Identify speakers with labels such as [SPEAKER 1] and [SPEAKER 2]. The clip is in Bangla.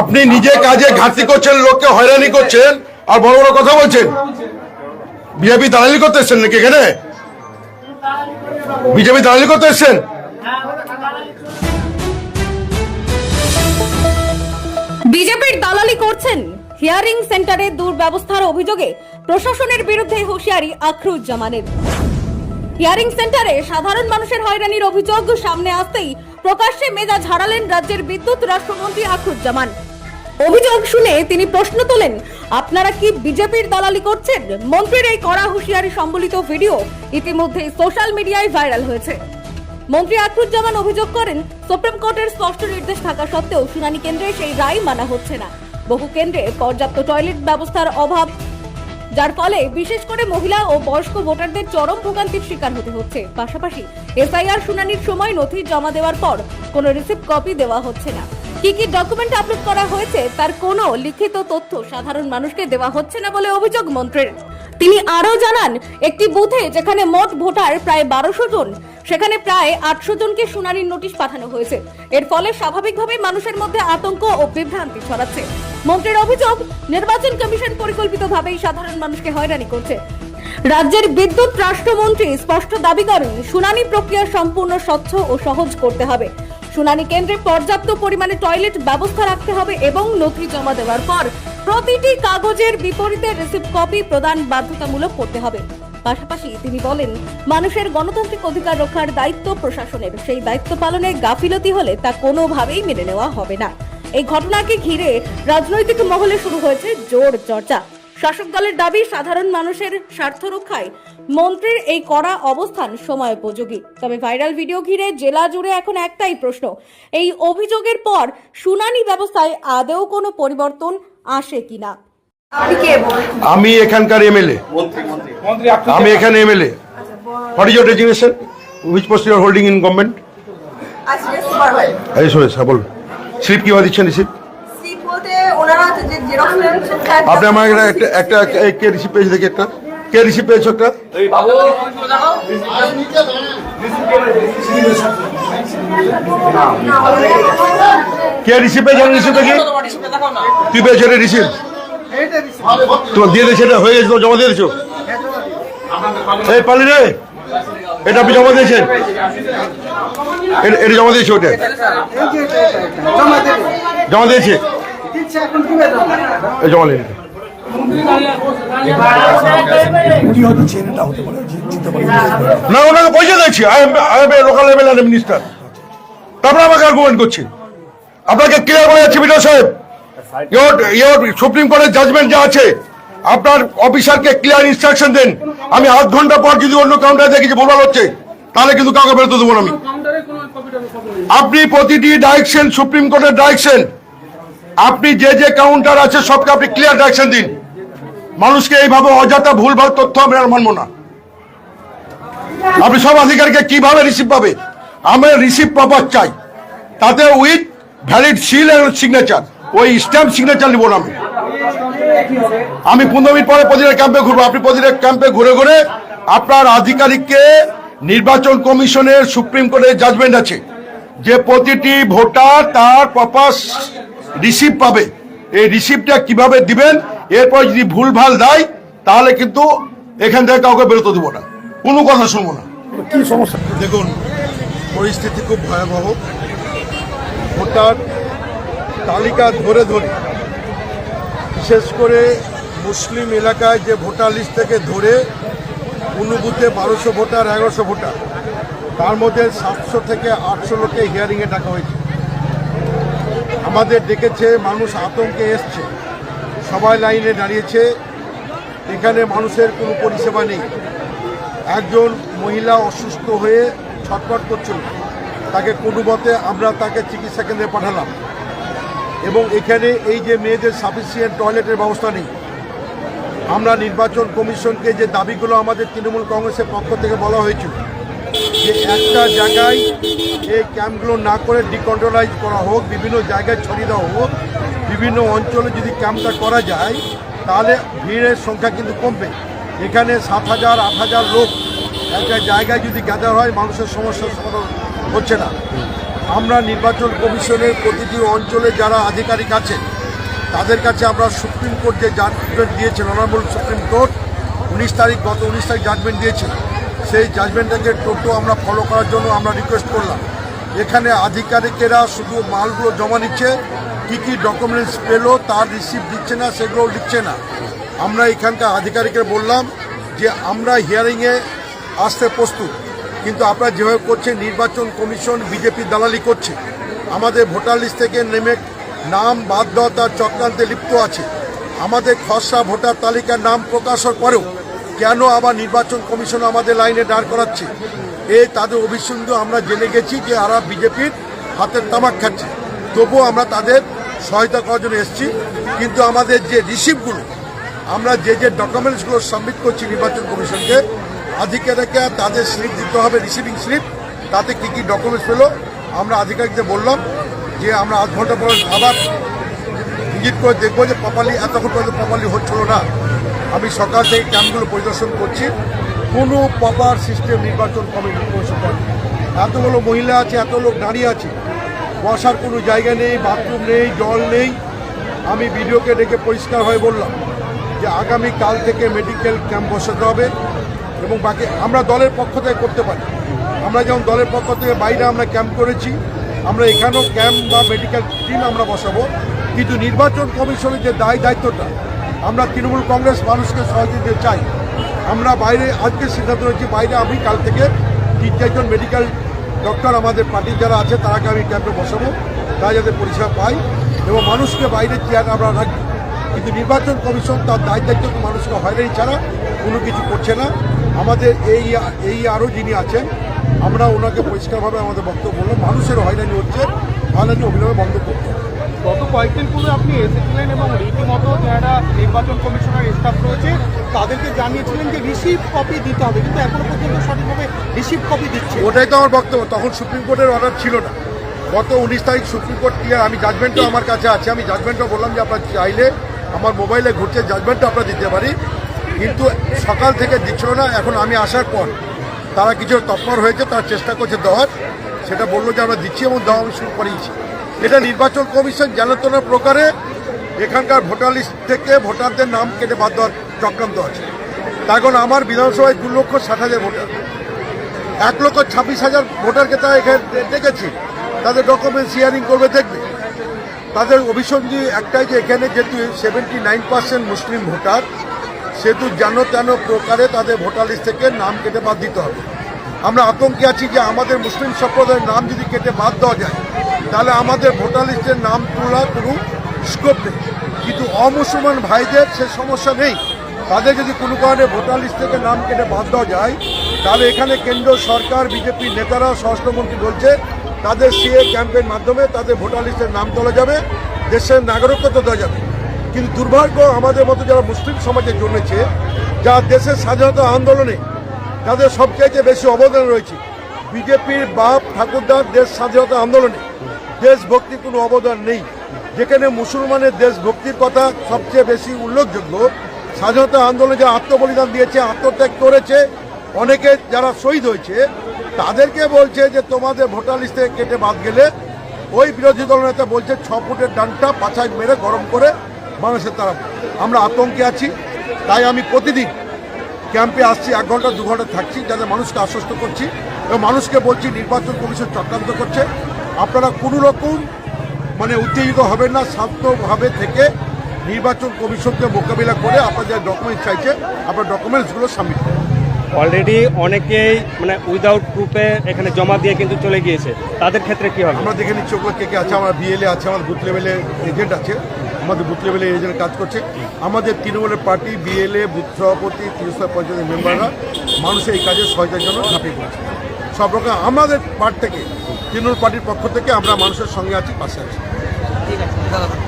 [SPEAKER 1] আপনি নিজে কাজে ঘাটতি করছেন, লোককে হয়রানি করছেন, আর বড় বড় কথা বলছেন। বিজেপি দালালি করতে এসছেন নাকি এখানে? বিজেপি দালালি করতে এসছেন?
[SPEAKER 2] বিজেপির দালালি করছেন। হিয়ারিং সেন্টারে দুর্ব্যবস্থার অভিযোগে প্রশাসনের বিরুদ্ধে হুঁশিয়ারি আখরুজ্জামানের। হিয়ারিং সেন্টারে সাধারণ মানুষের হয়রানির অভিযোগ সামনে আসতেই প্রকাশ্যে মেজাজ হারালেন রাজ্যের বিদ্যুৎ রাষ্ট্রমন্ত্রী আখরুজ্জামান। অভিযোগ শুনে তিনি প্রশ্ন তোলেন, আপনারা কি বিজেপির দালালি করছেন? মন্ত্রীর এই কড়া হুঁশিয়ারি সম্বলিত ভিডিও ইতিমধ্যে সোশ্যাল মিডিয়ায় ভাইরাল হয়েছে। মন্ত্রী আকরুজ্জামান অভিযোগ করেন, সুপ্রিম কোর্টের স্পষ্ট নির্দেশ থাকা সত্ত্বেও শুনানি কেন্দ্রে সেই রায় মানা হচ্ছে না। বহু কেন্দ্রে পর্যাপ্ত টয়লেট ব্যবস্থার অভাব যার ফলে বিশেষ করে মহিলা ও বয়স্ক ভোটারদের চরম ভোগান্তির শিকার হতে হচ্ছে। পাশাপাশি এসআইআর শুনানির সময় নথি জমা দেওয়ার পর কোনো রিসিপ্ট কপি দেওয়া হচ্ছে না। কি কি ডকুমেন্ট আপলোড করা হয়েছে তার কোনো লিখিত তথ্য সাধারণ মানুষকে দেওয়া হচ্ছে না বলে অভিযোগ মন্ত্রীর। তিনি আরও জানান, একটি বুথে যেখানে মোট ভোটার প্রায় বারোশো জন, সেখানে প্রায় আটশো জনকে শুনানির নোটিশ পাঠানো হয়েছে। এর ফলে স্বাভাবিকভাবে মানুষের মধ্যে আতঙ্ক ও বিভ্রান্তি ছড়াচ্ছে। মন্ত্রীর অভিযোগ, নির্বাচন কমিশন পরিকল্পিতভাবেই সাধারণ মানুষকে হয়রানি করছে। রাজ্যের বিদ্যুৎ রাষ্ট্রমন্ত্রী স্পষ্ট দাবি করেন, শুনানি প্রক্রিয়া সম্পূর্ণ স্বচ্ছ ও সহজ করতে হবে। শুনানি কেন্দ্রে পর্যাপ্ত পরিমাণে টয়লেট ব্যবস্থা রাখতে হবে এবং নথি জমা দেওয়ার পর প্রতিটি কাগজের বিপরীতে রিসিপ্ট কপি প্রদান বাধ্যতামূলক করতে হবে। পাশাপাশি তিনি বলেন, মানুষের গণতান্ত্রিক অধিকার রক্ষার দায়িত্ব প্রশাসনের। সেই দায়িত্ব পালনে গাফিলতি হলে তা কোনোভাবেই মেনে নেওয়া হবে না। এই ঘটনাকে ঘিরে রাজনৈতিক মহলে শুরু হয়েছে জোর চর্চা। শাসক দলের দাবি, সাধারণ মানুষের স্বার্থ রক্ষায় মন্ত্রীর এই কড়া অবস্থান সময় উপযোগী। তবে ভাইরাল ভিডিও ঘিরে জেলা জুড়ে এখন একটাই প্রশ্ন, এই অভিযোগের পর শুনানি ব্যবস্থায় আদৌ কোনো পরিবর্তন আসে কিনা?
[SPEAKER 1] আমি এখানকার এমএলএ। আমি এখানে MLA. What is your designation which post your holding in government এই শুনেছি স্লিপ কীভাবে দিচ্ছেন
[SPEAKER 3] নিচ্ছেন
[SPEAKER 1] আপনি আমার একটা একটা রিসিপ পেয়েছে দেখি একটা। কে রিসিপ্ট পেয়েছ একটা? কে রিসিপ্ট পেয়েছ রিসিপ্ট দেখি তুই পেয়েছ এটা রিসিপ্ট তোমার দিয়ে দিয়েছে এটা হয়ে গেছে তো জমা দিয়ে দিয়েছ? এই পালি রে এটা আপনি জমা দিয়েছেন। এটা- জমা দিয়েছ ওটা। জমা দিয়েছে। জমা এই না, ওনাকে পয়সা দিচ্ছি I am local MLA and minister তারপরে আমাকে আর্গুমেন্ট করছি। আপনাকে ক্লিয়ার বলে যাচ্ছি BDO saheb? Your your supreme কোর্টের জাজমেন্ট যা আছে, আপনার অফিসারকে ক্লিয়ার ইনস্ট্রাকশন দেন। আমি আধ ঘণ্টা পর যদি অন্য কাউন্টারে দেখি যে ভুলভাল হচ্ছে, তাহলে কিন্তু কাউকে বেরোতে দেবো না আমি। আপনি প্রতিটি ডাইরেকশন সুপ্রিম কোর্টের ডাইরেকশন আপনি যে যে কাউন্টার আছে, সবকে আপনি ক্লিয়ার ডাইরেকশন দিন। মানুষকে এইভাবে অযথা ভুলভাল তথ্য আমি আর মানবো না। আপনি সব আধিকারিককে কীভাবে রিসিভ পাবে? আমরা রিসিভ প্রপার চাই। তাতে উইথ ভ্যালিড সিল এবং সিগনেচার ওই স্ট্যাম্প সিগনেচার নিব না আমি। আমি পনেরো মিনিট পরে প্রতিটা ক্যাম্পে ঘুরবো। আপনি প্রতিটা ক্যাম্পে ঘুরে ঘুরে আপনার আধিকারিককে নির্বাচন কমিশনের সুপ্রিম কোর্টের জাজমেন্ট আছে। যে প্রতিটি ভোটার তার প্রপার রিসিভ পাবে। এই রিসিপ্টটা কীভাবে দিবেন? এরপর যদি ভুলভাল দেয় তাহলে কিন্তু এখান থেকে কাউকে বেরোতে দেবো না। কোনো কথা শুনব না।
[SPEAKER 4] কি সমস্যা?
[SPEAKER 1] দেখুন পরিস্থিতি খুব ভয়াবহ। ভোটার তালিকা ধরে ধরে বিশেষ করে মুসলিম এলাকায় যে ভোটার লিস্ট থেকে ধরে কোনো বুথে বারোশো ভোটার এগারোশো ভোটার তার মধ্যে সাতশো থেকে আটশো লোকে হিয়ারিংয়ে ডাকা হয়েছে। আমাদের ডেকেছে মানুষ আতঙ্কে এসছে। সবাই লাইনে দাঁড়িয়েছে। এখানে মানুষের কোনো পরিষেবা নেই। একজন মহিলা অসুস্থ হয়ে ছটফট করছিল। তাকে কুটুবতে আমরা তাকে চিকিৎসা কেন্দ্রে পাঠালাম। এবং এখানে এই যে মেয়েদের সাফিসিয়েন্ট টয়লেটের ব্যবস্থা নেই। আমরা নির্বাচন কমিশনকে যে দাবিগুলো আমাদের তৃণমূল কংগ্রেসের পক্ষ থেকে বলা হয়েছিল, যে একটা জায়গায় এই ক্যাম্পগুলো না করে ডিকন্ট্রোলাইজ করা হোক, বিভিন্ন জায়গায় ছড়িয়ে দেওয়া হোক বিভিন্ন অঞ্চলে যদি ক্যাম্পটা করা যায়, তাহলে ভিড়ের সংখ্যা কিন্তু কমবে। এখানে সাত হাজার, আট হাজার লোক একটা জায়গায় যদি গ্যাদার হয়, মানুষের সমস্যার সমাধান হচ্ছে না। আমরা নির্বাচন কমিশনের প্রতিটি অঞ্চলে যারা আধিকারিক আছেন, তাদের কাছে আমরা সুপ্রিম কোর্ট যে জাজমেন্ট দিয়েছেন অনারেবল সুপ্রিম কোর্ট, উনিশ তারিখ, গত উনিশ তারিখ জাজমেন্ট দিয়েছেন। সেই জাজমেন্টটাকে টোটো আমরা ফলো করার জন্য আমরা রিকোয়েস্ট করলাম। এখানে আধিকারিকেরা শুধু মালগুলো জমা নিচ্ছে কী কী ডকুমেন্টস পেল তার রিসিপ্ট দিচ্ছে না সেগুলো দিচ্ছে না। আমরা এখানকার আধিকারিকের বললাম যে, আমরা হিয়ারিংয়ে আসতে প্রস্তুত। কিন্তু আপনারা যেভাবে করছে নির্বাচন কমিশন, বিজেপি দালালি করছে। আমাদের ভোটার লিস্ট থেকে নেমে নাম বাদ দেওয়া তার চক্রান্তে লিপ্ত আছে। আমাদের খসড়া ভোটার তালিকার নাম প্রকাশের পরেও কেন আবার নির্বাচন কমিশন আমাদের লাইনে দাঁড় করাচ্ছে? এই তাদের অভিসন্ধ আমরা জেনে গেছি যে আরা বিজেপির হাতের তামাক খাচ্ছে। তবুও আমরা তাদের সহায়তা করার জন্য এসেছি। কিন্তু আমাদের যে রিসিপ্টগুলো, আমরা যে যে ডকুমেন্টসগুলো সাবমিট করছি নির্বাচন কমিশনকে, আধিকারিকরা তাদের স্লিপ দিতে হবে রিসিভিং স্লিপ, তাতে কী কী ডকুমেন্টস পেল, আমরা আধিকারিকদের বললাম যে আমরা আধ ঘণ্টা পর আবার ভিজিট করে দেখব যে প্রপারলি এতক্ষণ পর্যন্ত প্রপারলি হচ্ছিল না। আমি সকাল থেকে ক্যাম্পগুলো পরিদর্শন করছি। কোনো প্রপার সিস্টেম নির্বাচন কমিশন এতগুলো মহিলা আছে এত লোক দাঁড়িয়ে আছে। বসার কোনো জায়গা নেই বাথরুম নেই, জল নেই। আমি ভিডিওকে ডেকে পরিষ্কার হয়ে বললাম যে আগামী কাল থেকে মেডিকেল ক্যাম্প বসাতে হবে এবং বাকি আমরা দলের পক্ষ থেকে করতে পারি। আমরা যেমন দলের পক্ষ থেকে বাইরে আমরা ক্যাম্প করেছি, আমরা এখানেও ক্যাম্প বা মেডিকেল টিম আমরা বসাবো। কিন্তু নির্বাচন কমিশনের যে দায় দায়িত্বটা, আমরা তৃণমূল কংগ্রেস মানুষকে সহযোগিতা চাই। আমরা বাইরে, আজকে সিদ্ধান্ত নিয়েছি, বাইরে আমি কাল থেকে তিন চারজন মেডিকেল ডক্টর আমাদের পার্টির যারা আছে, তারাকে আমি ক্যাম্পে বসাবো। তারা যাতে পরিষেবা পাই এবং মানুষকে বাইরে চেয়ার আমরা রাখব কিন্তু নির্বাচন কমিশন তার দায়িত্ব মানুষকে হয়রানি ছাড়া কোনো কিছু করছে না। আমাদের এই এই আরও যিনি আছেন, আমরা ওনাকে পরিষ্কারভাবে আমাদের বক্তব্য বললাম মানুষের হয়রানি হচ্ছে হয়রানি অবিলম্বে বন্ধ করতে।
[SPEAKER 4] গত কয়েকদিন পূর্বে আপনি এসেছিলেন এবং রীতিমতো যারা নির্বাচন কমিশনের স্টাফ রয়েছে, তাদেরকে জানিয়েছিলেন যে রিসিভ কপি দিতে হবে। কিন্তু এখনও পর্যন্ত সঠিকভাবে রিসিভ কপি দিচ্ছে
[SPEAKER 1] ওটাই তো আমার বক্তব্য। তখন সুপ্রিম কোর্টের অর্ডার ছিল না। গত উনিশ তারিখ সুপ্রিম কোর্ট ক্লিয়ার আমি জাজমেন্টও আমার কাছে আছে। আমি জাজমেন্টও বললাম যে আপনার চাইলে আমার মোবাইলে ঘুরছে জাজমেন্টও আপনার দিতে পারি। কিন্তু সকাল থেকে দিচ্ছিল না, এখন আমি আসার পর তারা কিছু তৎপর হয়েছে, তারা চেষ্টা করছে দেওয়ার। সেটা বলল যে আমরা দিচ্ছি এবং দেওয়া আমি শুরু করিয়েছি এটা নির্বাচন কমিশন জানাতনা প্রকারে এখানকার ভোটার লিস্ট থেকে ভোটারদের নাম কেটে বাদ দেওয়ার চক্রান্ত আছে। তার কারণ আমার বিধানসভায় দু লক্ষ ষাট হাজার ভোটার। এক লক্ষ ছাব্বিশ হাজার ভোটারকে তারা এখানে ডেকেছে তাদের ডকুমেন্ট শেয়ারিং করবে, দেখবে। তাদের অভিসন্ধি একটাই যে এখানে যেহেতু seventy nine percent Muslim voter, সেহেতু যেন তেন প্রকারে তাদের ভোটার লিস্ট থেকে নাম কেটে বাদ দিতে হবে। আমরা আতঙ্কে আছি যে আমাদের মুসলিম সম্প্রদায়ের নাম যদি কেটে বাদ দেওয়া যায় তাহলে আমাদের ভোটার লিস্টের নাম তোলার কোনো স্কোপ নেই। কিন্তু অমুসলমান ভাইদের সে সমস্যা নেই। তাদের যদি কোনো কারণে ভোটার লিস্ট থেকে নাম কেটে বাদ দেওয়া যায়, তাহলে এখানে কেন্দ্র সরকার বিজেপির নেতারা, স্বরাষ্ট্রমন্ত্রী বলছে, তাদের সিএ ক্যাম্পের মাধ্যমে তাদের ভোটার লিস্টের নাম তোলা যাবে, দেশের নাগরিকত্ব দেওয়া যাবে। কিন্তু দুর্ভাগ্য আমাদের মতো যারা মুসলিম সমাজে জন্মেছে, যা দেশের স্বাধীনতা আন্দোলনে তাদের সবচাইতে বেশি অবদান রয়েছে। বিজেপির বাপ ঠাকুরদার দেশ স্বাধীনতা আন্দোলনে। দেশভক্তির কোনো অবদান নেই। যেখানে মুসলমানের দেশভক্তির কথা সবচেয়ে বেশি উল্লেখযোগ্য, স্বাধীনতা আন্দোলনে যে আত্মবলিদান দিয়েছে, আত্মত্যাগ করেছে, অনেকে যারা শহীদ হয়েছে, তাদেরকে বলছে যে তোমাদের ভোটার লিস্ট থেকে কেটে বাদ গেলে ওই বিরোধী দল নেতা বলছে, ছ ফুটের ডানটা পাছায় মেরে গরম করে মানুষের তারা আমরা আতঙ্কে আছি, তাই আমি প্রতিদিন ক্যাম্পে আসছি, এক ঘণ্টা, দু ঘণ্টা থাকছি, যাতে মানুষকে আশ্বস্ত করছি এবং মানুষকে বলছি, নির্বাচন কমিশন চক্রান্ত করছে। আপনারা কোনো রকম মানে উত্তেজিত হবেন না শান্তভাবে থেকে নির্বাচন কমিশনকে মোকাবিলা করে আপনার যা ডকুমেন্টস চাইছে আপনার ডকুমেন্টসগুলো সাবমিট করুন।
[SPEAKER 5] অলরেডি অনেকেই মানে উইদাউট প্রুফে এখানে জমা দিয়ে কিন্তু চলে গিয়েছে। তাদের ক্ষেত্রে কি হবে?
[SPEAKER 1] আমরা দেখে নিচ্ছি ওগুলো কে কে আছে আমার বিএলএ আছে আমার বুথ লেভেলে এজেন্ট আছে আমাদের বুথ লেভেলে এজেন্ট কাজ করছে। আমাদের তৃণমূলের পার্টি বিএলএ বুথ সভাপতি তিনশো পঞ্চায়েতের মেম্বাররা মানুষের এই কাজে সহায়তার জন্য ঝাঁপিয়ে পড়েছে। সব রকম। আমাদের পার্ট থেকে, তৃণমূল পার্টির পক্ষ থেকে আমরা মানুষের সঙ্গে আছি, পাশে আছি।
[SPEAKER 3] ঠিক আছে